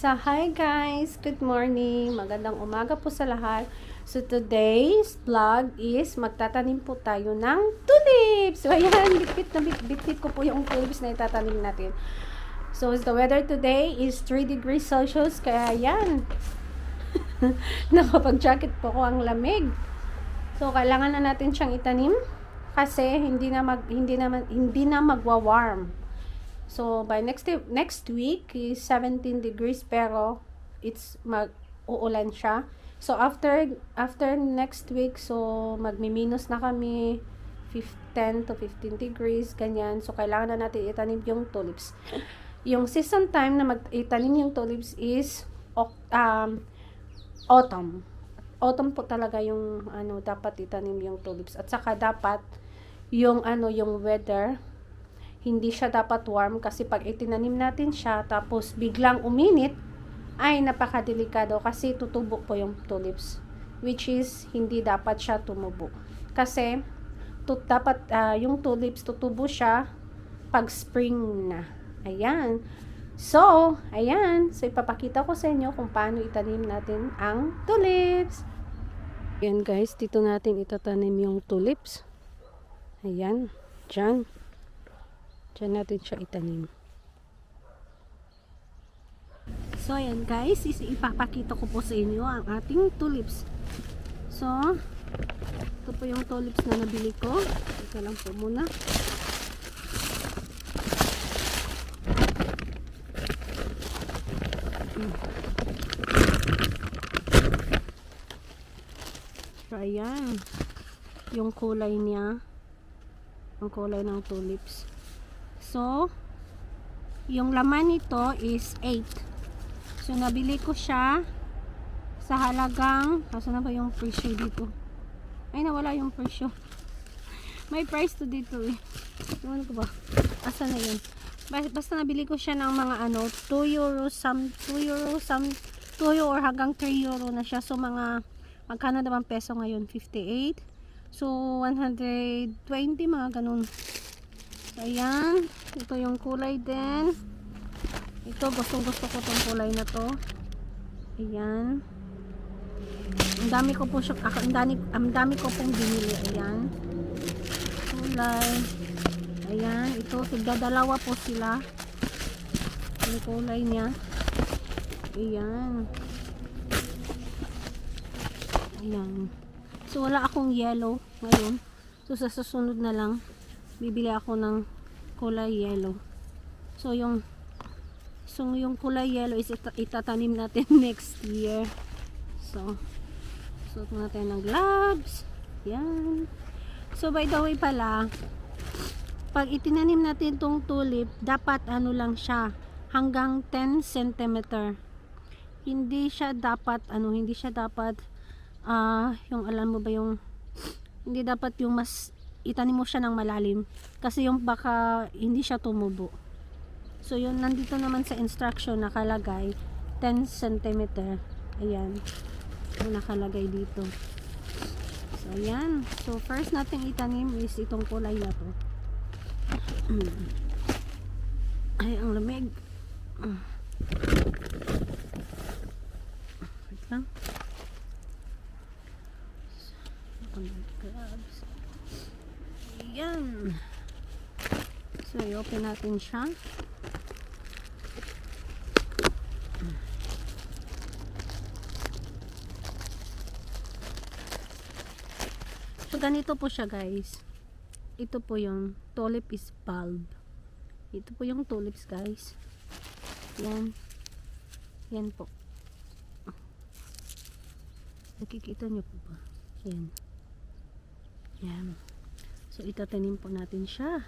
So, hi guys! Good morning! Magandang umaga po sa lahat. So, today's vlog is magtatanim po tayo ng tulips! So, ayan, bitbit na bitbit ko po yung tulips na itatanim natin. So, the weather today is 3 degrees Celsius, kaya yan. Nakapag-jacket po ko ang lamig. So, kailangan na natin siyang itanim kasi hindi na mag hindi na hindi na magwa-warm. So, by next next week is 17 degrees pero it's mag uulan siya. So, after after next week, so magmi-minus na kami 10 to 15 degrees, ganyan. So, kailangan na natin itanim yung tulips. Yung season time na mag-itanim yung tulips is um, autumn. Autumn po talaga yung ano dapat itanim yung tulips. At saka dapat yung ano yung weather hindi siya dapat warm kasi pag itinanim natin siya tapos biglang uminit ay napakadelikado kasi tutubo po yung tulips which is hindi dapat siya tumubo. Kasi tut dapat uh, yung tulips tutubo siya pag spring na. Ayan. So ayan. So ipapakita ko sa inyo kung paano itanim natin ang tulips. Ayan guys. Dito natin itatanim yung tulips. Ayan. Dyan Diyan natin siya itanim. So, ayan guys, is ipapakita ko po sa inyo ang ating tulips. So, ito po yung tulips na nabili ko. Ito lang po muna. So, ayan. Yung kulay niya. Ang kulay ng tulips. So, yung laman nito is 8. So, nabili ko siya sa halagang, kaso na ba yung presyo dito? Ay, nawala yung presyo. May price to dito eh. Ewan ko ba? Asa na yun? Basta nabili ko siya ng mga ano, 2 euro, some 2 euro, some 2 euro hanggang 3 euro na siya. So, mga, magkano naman peso ngayon? 58. So, 120, mga ganun. Ayan. Ito yung kulay din. Ito, gustong gusto ko tong kulay na to. Ayan. Ang dami ko po siya, ang dami, ang dami ko pong binili. Ayan. Kulay. Ayan. Ito, tigda dalawa po sila. Yung kulay niya. Ayan. Ayan. So, wala akong yellow ngayon. So, sa susunod na lang, bibili ako ng kulay yellow. So yung so yung kulay yellow is ita itatanim natin next year. So suot natin ng gloves. Yan. So by the way pala pag itinanim natin tong tulip dapat ano lang siya hanggang 10 cm hindi siya dapat ano hindi siya dapat uh, yung alam mo ba yung hindi dapat yung mas itanim mo siya ng malalim. Kasi yung baka hindi siya tumubo. So yun nandito naman sa instruction nakalagay 10 cm ayan. Yung nakalagay dito. So ayan. So first natin itanim is itong kulay na to. Ay ang lamig. Wait lang. Gloves Ayan. So, i-open natin siya. So, ganito po siya guys. Ito po yung tulip is bulb. Ito po yung tulips guys. Yan. Yan po. Nakikita nyo po ba? Yan. Yan. So, itatanim po natin siya.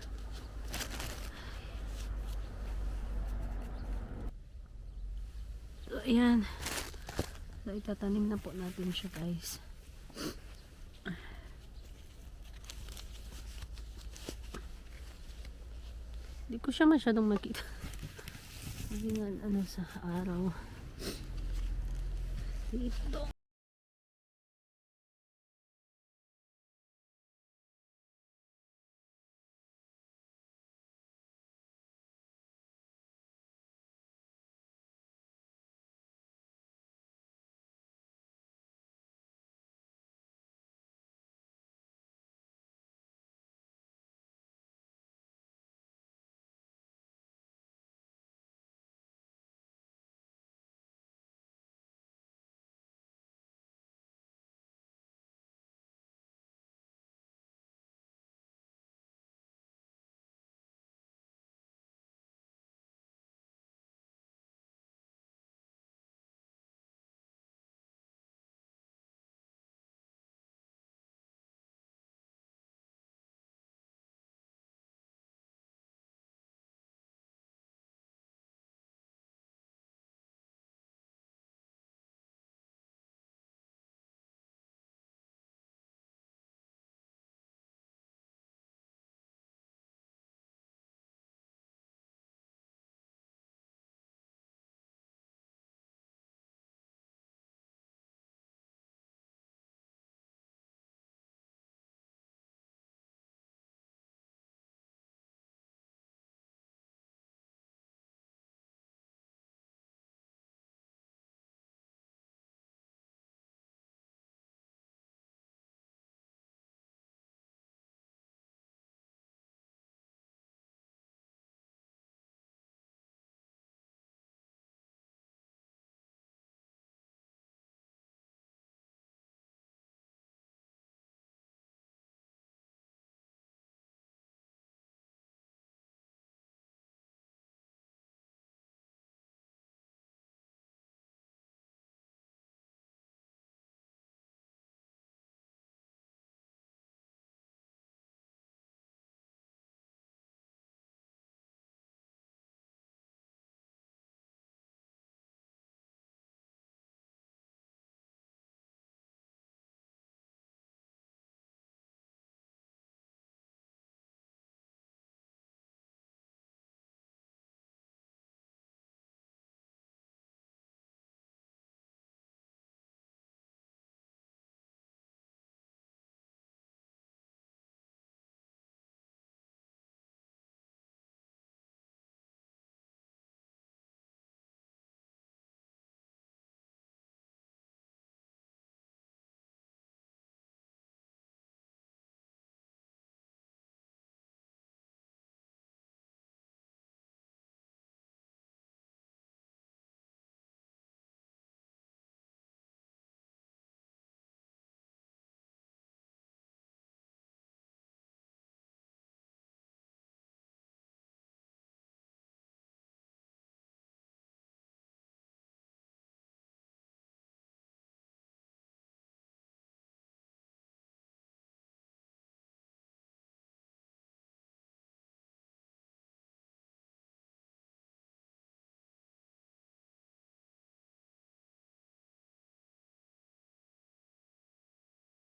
So, ayan. So, itatanim na po natin siya, guys. Hindi ko siya masyadong makita. Hindi nga, ano, sa araw. Dito.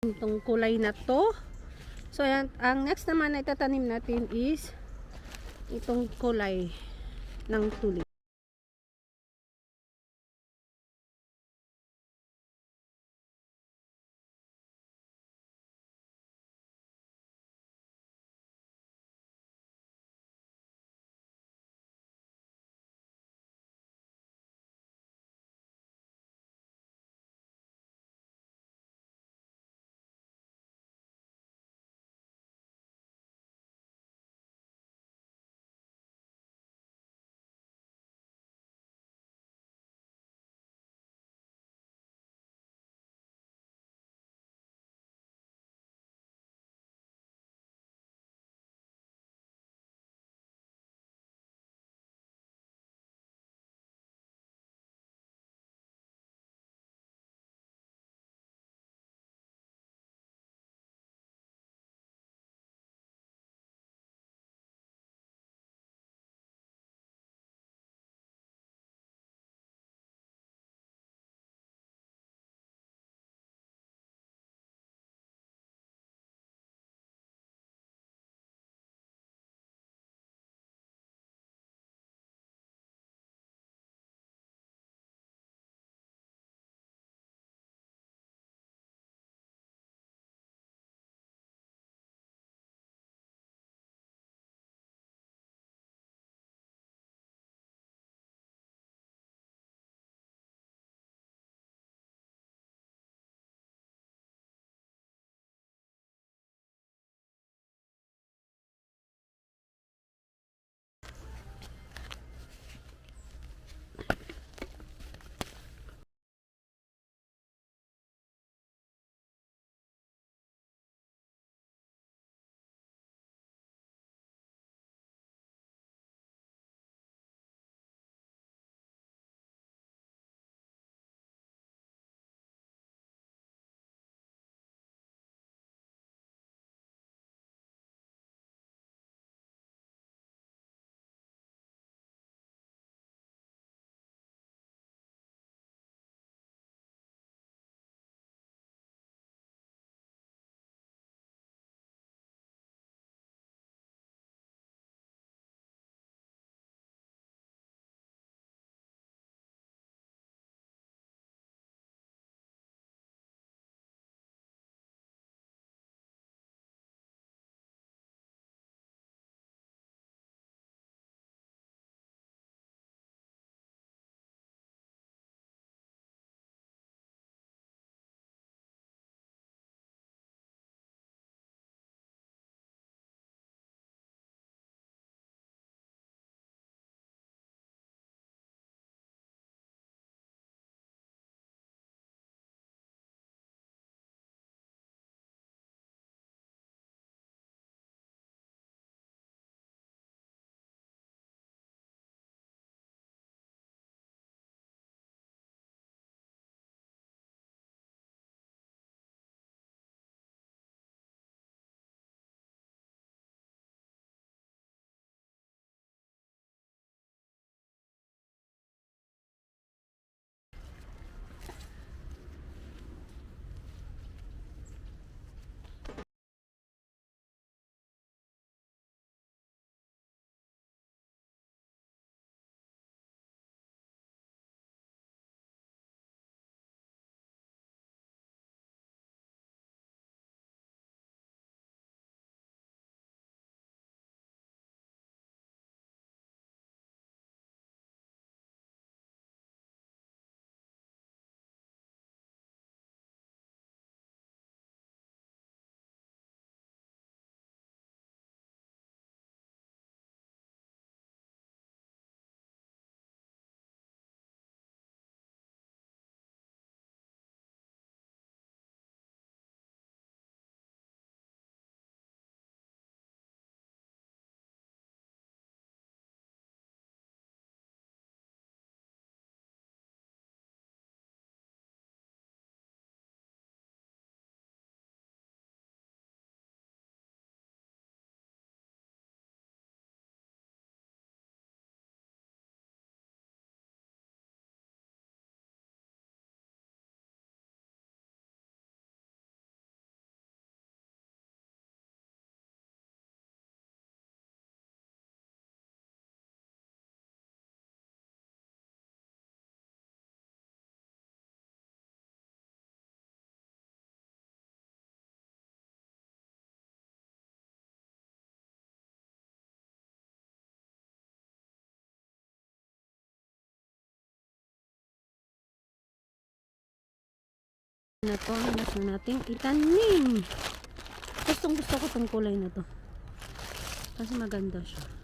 Itong kulay na to. So, yan, ang next naman na itatanim natin is itong kulay ng tulip. Na to ang gusto nating itanim. Gustong gusto ko tong kulay na to. Kasi maganda siya.